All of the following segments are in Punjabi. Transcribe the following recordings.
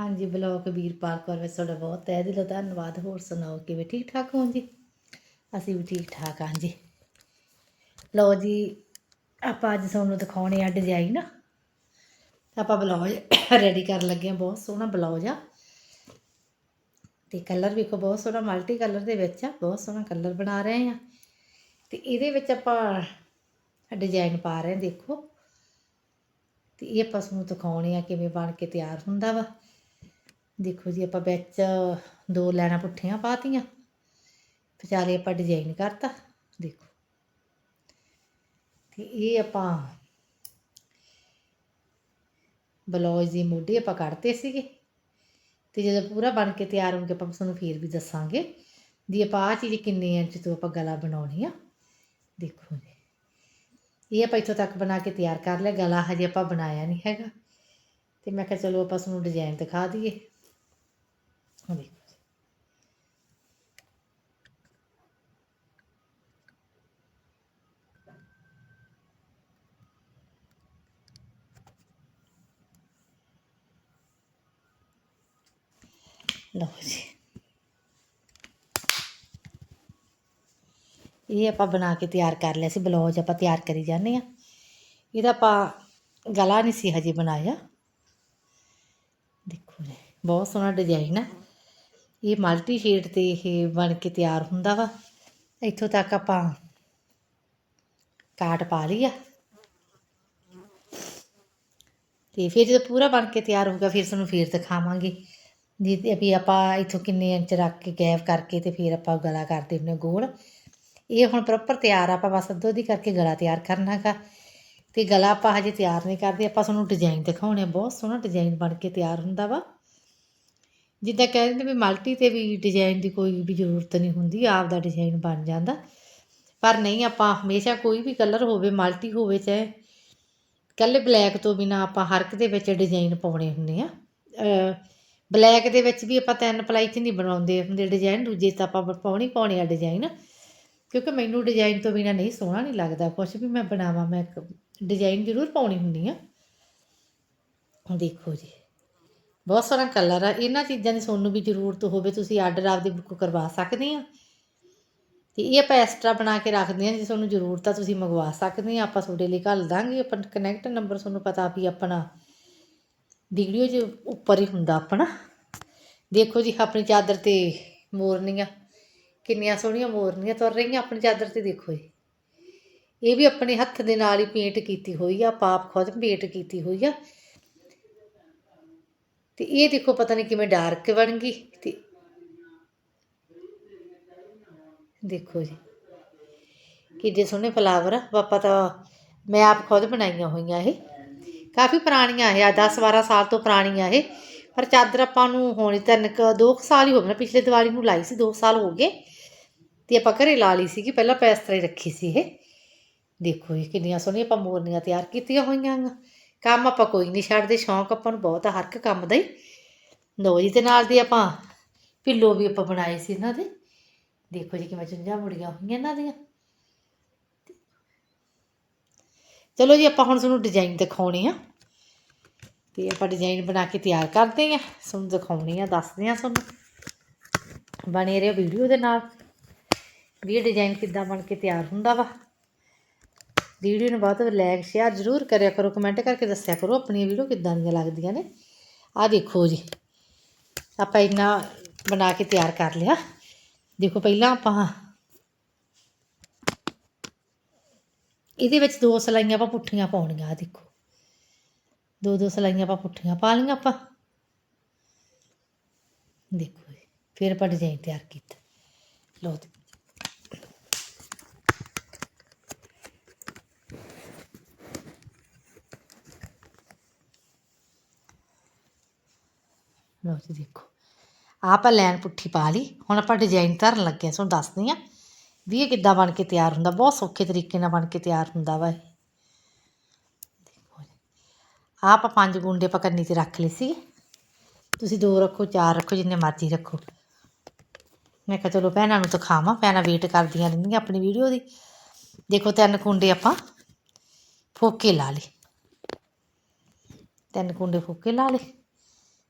ਹਾਂਜੀ, ਬਲੌਗ ਵੀਰਪਾਲ ਕੌਰ ਵਿੱਚ ਤੁਹਾਡਾ ਬਹੁਤ ਤਹਿ ਦਿਲੋਂ ਧੰਨਵਾਦ। ਹੋਰ ਸੁਣਾਓ, ਕਿਵੇਂ ਠੀਕ ਠਾਕ ਹੋ ਜੀ? ਅਸੀਂ ਵੀ ਠੀਕ ਠਾਕ ਹਾਂ ਜੀ। ਲਓ ਜੀ, ਆਪਾਂ ਅੱਜ ਤੁਹਾਨੂੰ ਦਿਖਾਉਣੇ ਆ ਡਿਜ਼ਾਈਨ ਆਪਾਂ ਬਲੌਜ ਰੈਡੀ ਕਰਨ ਲੱਗੇ ਹਾਂ, ਬਹੁਤ ਸੋਹਣਾ ਬਲੌਜ ਆ। ਤੇ ਕਲਰ ਵੇਖੋ, ਬਹੁਤ ਸੋਹਣਾ ਮਲਟੀ ਕਲਰ ਦੇ ਵਿੱਚ ਆ, ਬਹੁਤ ਸੋਹਣਾ ਕਲਰ ਬਣਾ ਰਹੇ ਆ ਤੇ ਇਹਦੇ ਵਿੱਚ ਆਪਾਂ ਡਿਜ਼ਾਈਨ ਪਾ ਰਹੇ ਹਾਂ, ਦੇਖੋ। ਤੇ ਇਹ ਆਪਾਂ ਤੁਹਾਨੂੰ ਦਿਖਾਉਣੇ ਆ ਕਿਵੇਂ ਬਣ ਕੇ ਤਿਆਰ ਹੁੰਦਾ ਵਾ। ਦੇਖੋ ਜੀ, ਆਪਾਂ ਵਿੱਚ ਦੋ ਲੈਣਾ ਪੁੱਠੀਆਂ ਪਾਤੀਆਂ। ਵਿਚਾਲੇ ਆਪਾਂ ਡਿਜ਼ਾਈਨ ਕਰਤਾ, ਦੇਖੋ। ਤੇ ਇਹ ਆਪਾਂ ਬਲੌਜ ਦੀ ਮੋਢੀ ਆਪਾਂ ਕੱਢਤੇ ਸੀਗੇ। ਤੇ ਜਦੋਂ ਪੂਰਾ ਬਣ ਕੇ ਤਿਆਰ ਹੋ ਗਿਆ ਆਪਾਂ ਤੁਹਾਨੂੰ ਫੇਰ ਵੀ ਦੱਸਾਂਗੇ ਵੀ ਆਪਾਂ ਆਹ ਚੀਜ਼ ਕਿੰਨੇ ਇੰਚ ਤੋਂ ਆਪਾਂ ਗਲਾ ਬਣਾਉਣੀ ਆ। ਦੇਖੋ ਜੀ। ਇਹ ਆਪਾਂ ਇੱਥੋਂ ਤੱਕ ਬਣਾ ਕੇ ਤਿਆਰ ਕਰ ਲਿਆ, ਗਲਾ ਹਜੇ ਆਪਾਂ ਬਣਾਇਆ ਨਹੀਂ ਹੈਗਾ। ਤੇ ਮੈਂ ਕਿਹਾ ਚਲੋ ਆਪਾਂ ਤੁਹਾਨੂੰ ਡਿਜ਼ਾਈਨ ਦਿਖਾ ਦਈਏ। ਆਹ ਲਓ ਜੀ। ਇਹ ਆਪਾਂ ਬਣਾ ਕੇ ਤਿਆਰ ਕਰ ਲਿਆ ਸੀ, ਬਲੌਜ ਆਪਾਂ ਤਿਆਰ ਕਰੀ ਜਾਂਦੇ ਆ ਇਹਦਾ ਆਪਾਂ ਗਲਾ ਨਹੀਂ ਸੀ ਹਜੇ ਬਣਾਇਆ। ਦੇਖੋ ਜੀ, ਬਹੁਤ ਸੋਹਣਾ ਡਿਜ਼ਾਈਨ ਆ। ਇਹ ਮਲਟੀ ਸ਼ੇਡ ਤੇ ਇਹ ਬਣ ਕੇ ਤਿਆਰ ਹੁੰਦਾ ਵਾ। ਇੱਥੋਂ ਤੱਕ ਆਪਾਂ ਕਾਟ ਪਾ ਲਈ ਆ। ਤੇ ਫਿਰ ਜਦੋਂ ਪੂਰਾ ਬਣ ਕੇ ਤਿਆਰ ਹੋਊਗਾ, ਫਿਰ ਤੁਹਾਨੂੰ ਫਿਰ ਦਿਖਾਵਾਂਗੇ। ਜੀ ਤੇ ਵੀ ਆਪਾਂ ਇੱਥੋਂ ਕਿੰਨੇ ਇੰਚ ਰੱਖ ਕੇ ਗੈਪ ਕਰਕੇ ਤੇ ਫਿਰ ਆਪਾਂ ਗਲਾ ਕਰਦੇ ਹੁੰਦੇ ਗੋਲ। ਇਹ ਹੁਣ ਪ੍ਰੋਪਰ ਤਿਆਰ ਆ, ਆਪਾਂ ਬਸ ਅੱਧੋ ਦੀ ਕਰਕੇ ਗਲਾ ਤਿਆਰ ਕਰਨਾ ਗਾ। ਤੇ ਗਲਾ ਆਪਾਂ ਹਜੇ ਤਿਆਰ ਨਹੀਂ ਕਰਦੇ, ਆਪਾਂ ਤੁਹਾਨੂੰ ਡਿਜ਼ਾਈਨ ਦਿਖਾਉਣੇ ਆ। ਬਹੁਤ ਸੋਹਣਾ ਡਿਜ਼ਾਈਨ ਬਣ ਕੇ ਤਿਆਰ ਹੁੰਦਾ ਵਾ। ਜਿੱਦਾਂ ਕਹਿ ਦਿੰਦੇ ਵੀ ਮਲਟੀ ਤੇ ਵੀ ਡਿਜ਼ਾਈਨ ਦੀ ਕੋਈ ਵੀ ਜ਼ਰੂਰਤ ਨਹੀਂ ਹੁੰਦੀ, ਆਪ ਦਾ ਡਿਜ਼ਾਈਨ ਬਣ ਜਾਂਦਾ। ਪਰ ਨਹੀਂ, ਆਪਾਂ ਹਮੇਸ਼ਾ ਕੋਈ ਵੀ ਕਲਰ ਹੋਵੇ, ਮਲਟੀ ਹੋਵੇ ਚਾਹੇ, ਕੱਲੇ ਬਲੈਕ ਤੋਂ ਬਿਨਾ ਆਪਾਂ ਹਰ ਇੱਕ ਦੇ ਵਿੱਚ ਡਿਜ਼ਾਈਨ ਪਾਉਣੇ ਹੁੰਦੇ ਆ। ਬਲੈਕ ਦੇ ਵਿੱਚ ਵੀ ਆਪਾਂ ਤਿੰਨ ਪਲਾਈ 'ਚ ਨਹੀਂ ਬਣਾਉਂਦੇ ਹੁੰਦੇ ਡਿਜ਼ਾਈਨ ਦੂਜੇ 'ਚ ਤਾਂ ਆਪਾਂ ਪਾਉਣੀ ਪਾਉਣੇ ਆ ਡਿਜ਼ਾਈਨ ਕਿਉਂਕਿ ਮੈਨੂੰ ਡਿਜ਼ਾਈਨ ਤੋਂ ਬਿਨਾ ਨਹੀਂ ਸੋਹਣਾ ਨਹੀਂ ਲੱਗਦਾ ਕੁਝ ਵੀ ਮੈਂ ਬਣਾਵਾਂ, ਮੈਂ ਡਿਜ਼ਾਈਨ ਜ਼ਰੂਰ ਪਾਉਣੀ ਹੁੰਦੀ ਆ। ਦੇਖੋ ਜੀ। ਬਹੁਤ ਸਾਰਾ ਕਲਰ ਆ। ਇਹਨਾਂ ਚੀਜ਼ਾਂ ਦੀ ਤੁਹਾਨੂੰ ਵੀ ਜ਼ਰੂਰਤ ਹੋਵੇ, ਤੁਸੀਂ ਆਰਡਰ ਆਪਦੇ ਬੁੱਕ ਕਰਵਾ ਸਕਦੇ ਆ। ਤੇ ਇਹ ਆਪਾਂ ਐਕਸਟਰਾ ਬਣਾ ਕੇ ਰੱਖਦੇ ਆ, ਜੇ ਤੁਹਾਨੂੰ ਜ਼ਰੂਰਤ ਆ ਤੁਸੀਂ ਮੰਗਵਾ ਸਕਦੇ ਆ। ਆਪਾਂ ਤੁਹਾਡੇ ਲਈ ਘੱਲ ਦਾਂਗੇ, ਆਪਾਂ ਕਨੈਕਟ ਨੰਬਰ ਤੁਹਾਨੂੰ ਪਤਾ ਵੀ ਆਪਣਾ ਵੀਡੀਓ ਜੇ ਉੱਪਰ ਹੀ ਹੁੰਦਾ ਆਪਣਾ। ਦੇਖੋ ਜੀ, ਆਪਣੀ ਚਾਦਰ ਤੇ ਮੋਰਨੀਆਂ, ਕਿੰਨੀਆਂ ਸੋਹਣੀਆਂ ਮੋਰਨੀਆਂ ਤੁਰ ਰਹੀਆਂ ਆਪਣੀ ਚਾਦਰ ਤੇ, ਦੇਖੋ ਜੀ। ਇਹ ਵੀ ਆਪਣੇ ਹੱਥ ਦੇ ਨਾਲ ਹੀ ਪੇਂਟ ਕੀਤੀ ਹੋਈ ਆ, ਪਾਪ ਖੁਦ ਪੇਂਟ ਕੀਤੀ ਹੋਈ ਆ। ਤੇ ਇਹ ਦੇਖੋ ਪਤਾ ਨਹੀਂ ਕਿਵੇਂ ਡਾਰਕ ਬਣ ਗਈ ਤੇ ਦੇਖੋ ਜੀ, ਕਿੱਡੇ ਸੋਹਣੇ ਫਲਾਵਰ ਆ। ਪਾਪਾ ਤਾਂ ਮੈਂ ਆਪ ਖੁਦ ਬਣਾਈਆਂ ਹੋਈਆਂ ਇਹ। ਕਾਫੀ ਪੁਰਾਣੀਆਂ ਇਹ ਆ 10 12 ਸਾਲ ਤੋਂ ਪੁਰਾਣੀਆਂ ਇਹ। ਪਰ ਚਾਦਰ ਆਪਾਂ ਨੂੰ ਹੋਣੀ ਤਿੰਨ ਕੁ, ਦੋ ਕੁ ਸਾਲ ਹੀ ਹੋ ਗਏ ਨਾ। ਪਿਛਲੇ ਦੀਵਾਲੀ ਨੂੰ ਲਾਈ ਸੀ 2 ਸਾਲ ਹੋ ਗਏ। ਤੇ ਆਪਾਂ ਘਰੇ ਲਾ ਲਈ ਸੀਗੀ, ਪਹਿਲਾਂ ਆਪਾਂ ਇਸ ਤਰ੍ਹਾਂ ਹੀ ਰੱਖੀ ਸੀ ਇਹ। ਦੇਖੋ ਜੀ, ਕਿੰਨੀਆਂ ਸੋਹਣੀਆਂ ਆਪਾਂ ਮੋਰਨੀਆਂ ਤਿਆਰ ਕੀਤੀਆਂ ਹੋਈਆਂ ਗਾ ਕੰਮ ਆਪਾਂ ਕੋਈ ਨਹੀਂ ਛੱਡਦੇ, ਸ਼ੌਂਕ ਆਪਾਂ ਨੂੰ ਬਹੁਤ ਆ, ਹਰ ਇੱਕ ਕੰਮ ਦਾ ਹੀ। ਲਓ ਜੀ, ਤੇ ਨਾਲ ਦੀ ਆਪਾਂ ਪਿੱਲੋ ਵੀ ਆਪਾਂ ਬਣਾਏ ਸੀ ਇਹਨਾਂ ਦੇ। ਦੇਖੋ ਜੀ ਕਿਵੇਂ ਚੁੰਝਾਂ ਮੁੜੀਆਂ ਹੋਈਆਂ ਇਹਨਾਂ ਦੀਆਂ। ਚਲੋ ਜੀ, ਆਪਾਂ ਹੁਣ ਤੁਹਾਨੂੰ ਡਿਜ਼ਾਈਨ ਦਿਖਾਉਣੇ ਆ। ਤੇ ਆਪਾਂ ਡਿਜ਼ਾਈਨ ਬਣਾ ਕੇ ਤਿਆਰ ਕਰਦੇ ਆ। ਤੁਹਾਨੂੰ ਦਿਖਾਉਣੀ ਆ, ਦੱਸਦੇ ਆ ਤੁਹਾਨੂੰ। ਬਣੇ ਰਹੋ ਵੀਡੀਓ ਦੇ ਨਾਲ। ਵੀ ਇਹ ਡਿਜ਼ਾਈਨ ਕਿੱਦਾਂ ਬਣ ਕੇ ਤਿਆਰ ਹੁੰਦਾ ਵਾ। ਵੀਡੀਓ ਨੂੰ ਬਹੁਤ ਲਾਈਕ ਸ਼ੇਅਰ ਜ਼ਰੂਰ ਕਰਿਆ ਕਰੋ ਕਮੈਂਟ ਕਰਕੇ ਦੱਸਿਆ ਕਰੋ ਆਪਣੀਆਂ ਵੀਡੀਓ ਕਿੱਦਾਂ ਦੀਆਂ ਲੱਗਦੀਆਂ ਨੇ। ਆਹ ਦੇਖੋ ਜੀ, ਆਪਾਂ ਇੰਨਾ ਬਣਾ ਕੇ ਤਿਆਰ ਕਰ ਲਿਆ। ਦੇਖੋ ਪਹਿਲਾਂ ਆਪਾਂ ਇਹਦੇ ਵਿੱਚ ਦੋ ਸਲਾਈਆਂ ਆਪਾਂ ਪੁੱਠੀਆਂ ਪਾਉਣੀਆਂ ਆ ਦੇਖੋ। ਦੋ ਦੋ ਸਲਾਈਆਂ ਆਪਾਂ ਪੁੱਠੀਆਂ ਪਾ ਲਈਆਂ ਆਪਾਂ। ਦੇਖੋ ਜੀ, ਫਿਰ ਆਪਾਂ ਡਿਜ਼ਾਈਨ ਤਿਆਰ ਕੀਤਾ। ਲਓ ਲਓ ਜੀ ਦੇਖੋ। ਆਹ ਆਪਾਂ ਲਾਈਨ ਪੁੱਠੀ ਪਾ ਲਈ। ਹੁਣ ਆਪਾਂ ਡਿਜ਼ਾਈਨ ਧਰਨ ਲੱਗੇ ਹਾਂ। ਤੁਹਾਨੂੰ ਦੱਸਦੀ ਹਾਂ ਵੀ ਇਹ ਕਿੱਦਾਂ ਬਣ ਕੇ ਤਿਆਰ ਹੁੰਦਾ। ਬਹੁਤ ਸੌਖੇ ਤਰੀਕੇ ਨਾਲ ਬਣ ਕੇ ਤਿਆਰ ਹੁੰਦਾ ਵਾ ਇਹ। ਦੇਖੋ ਜੀ। ਆਹ ਆਪਾਂ ਪੰਜ ਗੁੰਡੇ ਆਪਾਂ ਕੰਨੀ ਤੇ ਰੱਖ ਲਏ ਸੀ ਤੁਸੀਂ ਦੋ ਰੱਖੋ, ਚਾਰ ਰੱਖੋ, ਜਿੰਨੇ ਮਰਜ਼ੀ ਰੱਖੋ। ਮੈਂ ਕਿਹਾ ਚਲੋ ਭੈਣਾਂ ਨੂੰ ਦਿਖਾਵਾਂ। ਭੈਣਾਂ ਵੇਟ ਕਰਦੀਆਂ ਰਹਿੰਦੀਆਂ ਆਪਣੀ ਵੀਡੀਓ ਦੀ। ਦੇਖੋ ਤਿੰਨ ਕੁੰਡੇ ਆਪਾਂ ਫੋਕੇ ਲਾ ਲਏ। ਤਿੰਨ ਕੁੰਡੇ ਫੋਕੇ ਲਾ ਲਏ।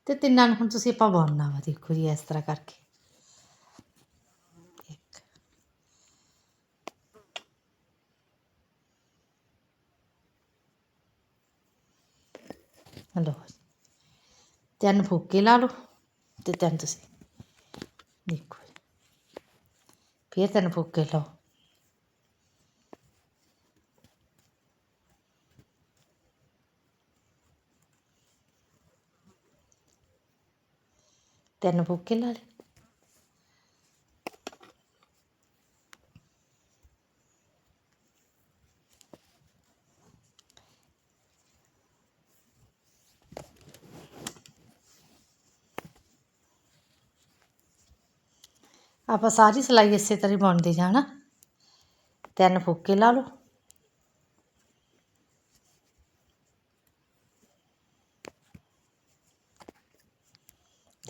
ਤੇ ਤਿੰਨਾਂ ਨੂੰ ਹੁਣ ਤੁਸੀਂ ਆਪਾਂ ਬੁਣਨਾ ਵਾ, ਦੇਖੋ ਜੀ ਇਸ ਤਰ੍ਹਾਂ ਕਰਕੇ। ਇੱਕ। ਲਓ ਤਿੰਨ ਫੁੱਕੇ ਲਾ ਲਓ ਤੇ ਤਿੰਨ ਤੁਸੀਂ। ਦੇਖੋ ਜੀ। ਫਿਰ ਤਿੰਨ ਫੁੱਕੇ ਲਾਓ। ਤਿੰਨ ਫੁੱਕੇ ਲਾ ਲਏ। ਆਪਾਂ ਸਾਰੀ ਸਿਲਾਈ ਇਸੇ ਤਰ੍ਹਾਂ ਹੀ ਬੁਣਦੇ ਜਾਣਾ। ਤਿੰਨ ਫੁੱਕੇ ਲਾ ਲਓ।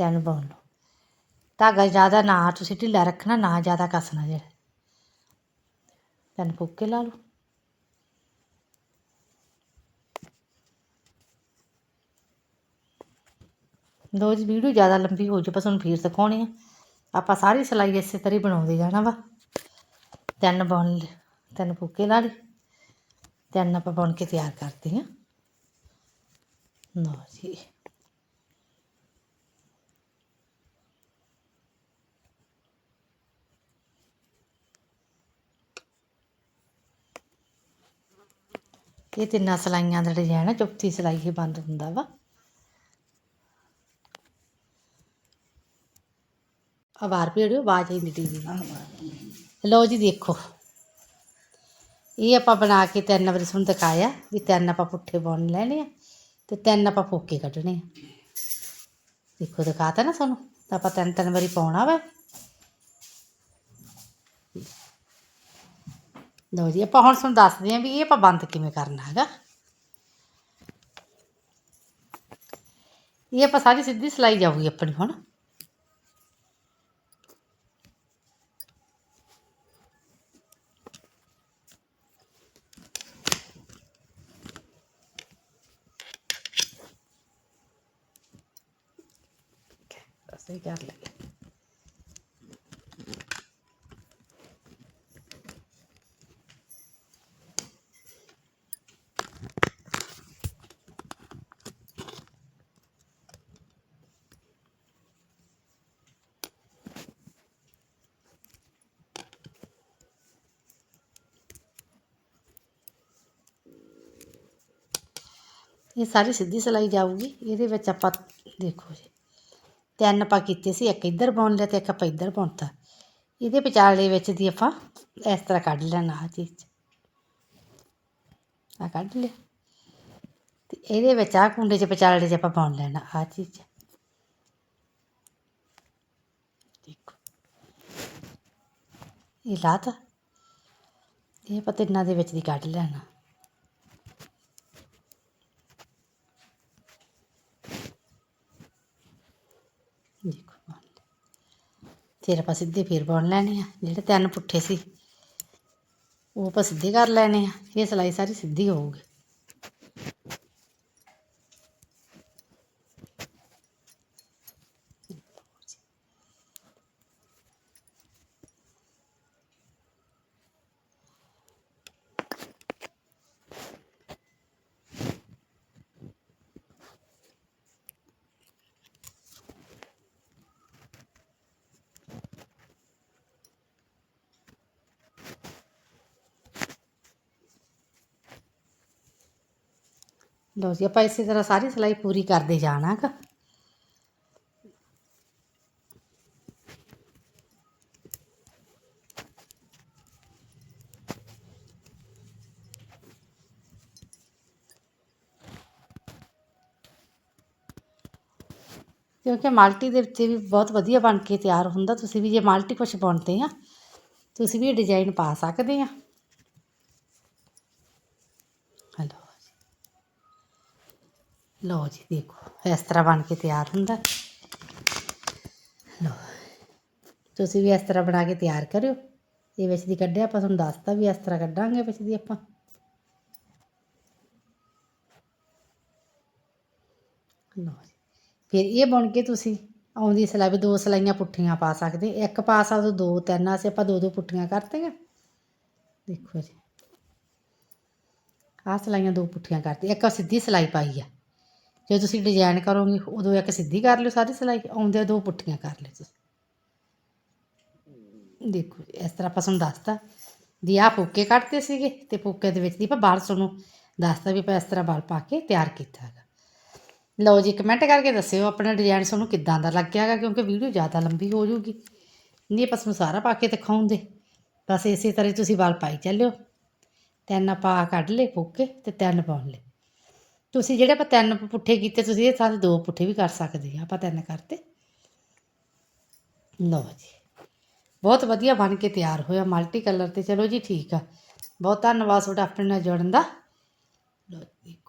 ਤਿੰਨ ਬੁਣ ਲਓ। ਧਾਗਾ ਜ਼ਿਆਦਾ ਨਾ ਤੁਸੀਂ ਢਿੱਲਾ ਰੱਖਣਾ, ਨਾ ਜ਼ਿਆਦਾ ਕੱਸਣਾ ਜਿਹੜਾ। ਤਿੰਨ ਫੁੱਕੇ ਲਾ ਲਓ। ਲੋ ਜੀ, ਵੀਡੀਓ ਜ਼ਿਆਦਾ ਲੰਬੀ ਹੋ ਜਾਊ ਪਰ ਤੁਹਾਨੂੰ ਫੇਰ ਦਿਖਾਉਣੀ ਆ। ਆਪਾਂ ਸਾਰੀ ਸਿਲਾਈ ਇਸੇ ਤਰ੍ਹਾਂ ਹੀ ਬਣਾਉਂਦੇ ਜਾਣਾ ਵਾ। ਤਿੰਨ ਬੁਣ ਲਏ ਤਿੰਨ ਫੁੱਕੇ ਲਾ ਲਈ ਤਿੰਨ ਆਪਾਂ ਬੁਣ ਕੇ ਤਿਆਰ ਕਰਦੇ ਹਾਂ ਲਓ ਜੀ। ਇਹ ਤਿੰਨਾਂ ਸਿਲਾਈਆਂ ਦਾ ਡਿਜ਼ਾਈਨ ਹੈ ਚੌਥੀ ਸਿਲਾਈ ਹੀ ਬੰਦ ਹੁੰਦਾ ਵਾ। ਆਵਾਰ ਭੇੜਿਓ ਆਵਾਜ਼ ਆਈ ਟੀਵੀ ਦੀ ਲਓ ਜੀ ਦੇਖੋ। ਇਹ ਆਪਾਂ ਬਣਾ ਕੇ ਤਿੰਨ ਵਾਰੀ ਤੁਹਾਨੂੰ ਦਿਖਾਇਆ ਵੀ ਤਿੰਨ ਆਪਾਂ ਪੁੱਠੇ ਬੁਣ ਲੈਣੇ ਆ ਤੇ ਤਿੰਨ ਆਪਾਂ ਫੋਕੇ ਕੱਢਣੇ ਆ। ਦੇਖੋ ਦਿਖਾਤਾ ਨਾ ਤੁਹਾਨੂੰ, ਤਾਂ ਆਪਾਂ ਤਿੰਨ ਤਿੰਨ ਵਾਰੀ ਪਾਉਣਾ ਵਾ। ਲਓ ਜੀ, ਆਪਾਂ ਹੁਣ ਤੁਹਾਨੂੰ ਦੱਸਦੇ ਹਾਂ ਵੀ ਇਹ ਆਪਾਂ ਬੰਦ ਕਿਵੇਂ ਕਰਨਾ ਹੈਗਾ। ਇਹ ਆਪਾਂ ਸਾਰੀ ਸਿੱਧੀ ਸਿਲਾਈ ਜਾਊਗੀ ਆਪਣੀ ਹੁਣ ਅਸੀਂ ਕਰ ਲਈਏ ਇਹ ਸਾਰੀ ਸਿੱਧੀ ਸਿਲਾਈ ਜਾਊਗੀ, ਇਹਦੇ ਵਿੱਚ ਆਪਾਂ ਦੇਖੋ ਜੀ, ਤਿੰਨ ਆਪਾਂ ਕੀਤੇ ਸੀ, ਇੱਕ ਇੱਧਰ ਬੁਣ ਲਿਆ ਤੇ ਇੱਕ ਆਪਾਂ ਇੱਧਰ ਬੁਣਤਾ। ਇਹਦੇ ਵਿਚਾਲੇ ਵਿੱਚ ਦੀ ਆਪਾਂ ਇਸ ਤਰ੍ਹਾਂ ਕੱਢ ਲੈਣਾ ਆ ਚੀਜ਼ ਆ ਕੱਢ ਲਿਆ। ਤੇ ਇਹਦੇ ਵਿੱਚ ਆ ਕੁੰਡੇ 'ਚ ਵਿਚਾਲੇ 'ਚ ਆਪਾਂ ਬੁਣ ਲੈਣਾ ਆ ਚੀਜ਼ ਦੇਖੋ। ਇਹ ਲਾਤਾ। ਇਹ ਆਪਾਂ ਤਿੰਨਾਂ ਦੇ ਵਿੱਚ ਦੀ ਕੱਢ ਲੈਣਾ ਦੇਖੋ ਬਣ ਲਏ। ਫਿਰ ਆਪਾਂ ਸਿੱਧੇ ਫਿਰ ਬੁਣ ਲੈਣੇ ਆ, ਜਿਹੜੇ ਤਿੰਨ ਪੁੱਠੇ ਸੀ, ਉਹ ਆਪਾਂ ਸਿੱਧੇ ਕਰ ਲੈਣੇ ਆ, ਇਹ ਸਿਲਾਈ ਸਾਰੀ ਸਿੱਧੀ ਹੋਊਗੀ। ਲਓ ਜੀ, ਆਪਾਂ ਇਸੇ ਤਰ੍ਹਾਂ ਸਾਰੀ ਸਿਲਾਈ ਪੂਰੀ ਕਰਦੇ ਜਾਣਾ ਗਾ ਕਿਉਂਕਿ ਮਲਟੀ ਦੇ ਵਿੱਚ ਵੀ ਬਹੁਤ ਵਧੀਆ ਬਣ ਕੇ ਤਿਆਰ ਹੁੰਦਾ, ਤੁਸੀਂ ਵੀ ਜੇ ਮਲਟੀ ਕੁਛ ਬਣਦੇ ਆ, ਤੁਸੀਂ ਵੀ ਇਹ ਡਿਜ਼ਾਈਨ ਪਾ ਸਕਦੇ ਆ। ਲਓ ਜੀ ਦੇਖੋ ਇਸ ਤਰ੍ਹਾਂ ਬਣ ਕੇ ਤਿਆਰ ਹੁੰਦਾ। ਲਓ ਤੁਸੀਂ ਵੀ ਇਸ ਤਰ੍ਹਾਂ ਬਣਾ ਕੇ ਤਿਆਰ ਕਰਿਓ। ਇਹ ਵਿੱਚ ਦੀ ਕੱਢਿਆ ਆਪਾਂ ਤੁਹਾਨੂੰ ਦੱਸਤਾ ਵੀ ਇਸ ਤਰ੍ਹਾਂ ਕੱਢਾਂਗੇ ਵਿੱਚ ਦੀ ਆਪਾਂ। ਲਓ ਜੀ ਫਿਰ ਇਹ ਬਣ ਕੇ ਤੁਸੀਂ ਆਉਂਦੀ ਸਿਲਾਈ ਵੀ ਦੋ ਸਿਲਾਈਆਂ ਪੁੱਠੀਆਂ ਪਾ ਸਕਦੇ। ਇੱਕ ਪਾ ਸਕਦੇ ਹੋ, ਦੋ ਤਿੰਨ ਅਸੀਂ ਆਪਾਂ ਦੋ ਦੋ ਪੁੱਠੀਆਂ ਕਰਤੀਆਂ। ਦੇਖੋ ਜੀ ਆਹ ਸਿਲਾਈਆਂ ਦੋ ਪੁੱਠੀਆਂ ਕਰਤੀ ਇੱਕ ਸਿੱਧੀ ਸਿਲਾਈ ਪਾਈ ਆ। ਜੇ ਤੁਸੀਂ ਡਿਜ਼ਾਈਨ ਕਰੋਗੇ, ਉਦੋਂ ਇੱਕ ਸਿੱਧੀ ਕਰ ਲਿਓ ਸਾਰੀ ਸਿਲਾਈ ਆਉਂਦੇ ਦੋ ਪੁੱਠੀਆਂ ਕਰ ਲਿਓ ਤੁਸੀਂ। ਦੇਖੋ, ਇਸ ਤਰ੍ਹਾਂ ਆਪਾਂ ਤੁਹਾਨੂੰ ਦੱਸਤਾ। ਦੀ ਆਹ ਪੁੱਕੇ ਕੱਟਦੇ ਸੀਗੇ ਤੇ ਪੁੱਕੇ ਦੇ ਵਿੱਚ ਦੀ ਆਪਾਂ ਬਾਲ ਤੁਹਾਨੂੰ ਦੱਸਤਾ ਵੀ ਆਪਾਂ ਇਸ ਤਰ੍ਹਾਂ ਬਲ ਪਾ ਕੇ ਤਿਆਰ ਕੀਤਾ ਹੈਗਾ। ਲਓ ਜੀ ਕਮੈਂਟ ਕਰਕੇ ਦੱਸਿਓ ਆਪਣਾ ਡਿਜ਼ਾਈਨ ਤੁਹਾਨੂੰ ਕਿੱਦਾਂ ਦਾ ਲੱਗਿਆ ਹੈਗਾ, ਕਿਉਂਕਿ ਵੀਡੀਓ ਜ਼ਿਆਦਾ ਲੰਬੀ ਹੋ ਜਾਊਗੀ। ਨਹੀਂ, ਆਪਾਂ ਤੁਹਾਨੂੰ ਸਾਰਾ ਪਾ ਕੇ ਦਿਖਾਉਂਦੇ। ਬਸ ਇਸੇ ਤਰ੍ਹਾਂ ਹੀ ਤੁਸੀਂ ਬਲ ਪਾਈ ਚੱਲਿਓ। ਤਿੰਨ ਆਪਾਂ ਕੱਢ ਲਏ ਪੁੱਕੇ ਤੇ ਤਿੰਨ ਪਾਉਣ ਲਏ। ਤੁਸੀਂ ਜਿਹੜੇ ਆਪਾਂ ਤਿੰਨ ਪੁੱਠੇ ਕੀਤੇ, ਤੁਸੀਂ ਇਹ ਸਾਰੇ ਦੋ ਪੁੱਠੇ ਵੀ ਕਰ ਸਕਦੇ ਆ, ਆਪਾਂ ਤਿੰਨ ਕਰਤੇ। ਲਓ ਜੀ। ਬਹੁਤ ਵਧੀਆ ਬਣ ਕੇ ਤਿਆਰ ਹੋਇਆ ਮਲਟੀ ਕਲਰ ਤੇ। ਚਲੋ ਜੀ, ਠੀਕ ਆ। ਬਹੁਤ ਧੰਨਵਾਦ ਤੁਹਾਡਾ ਆਪਣੇ ਨਾਲ ਜੁੜਨ ਦਾ। ਲਓ ਜੀ।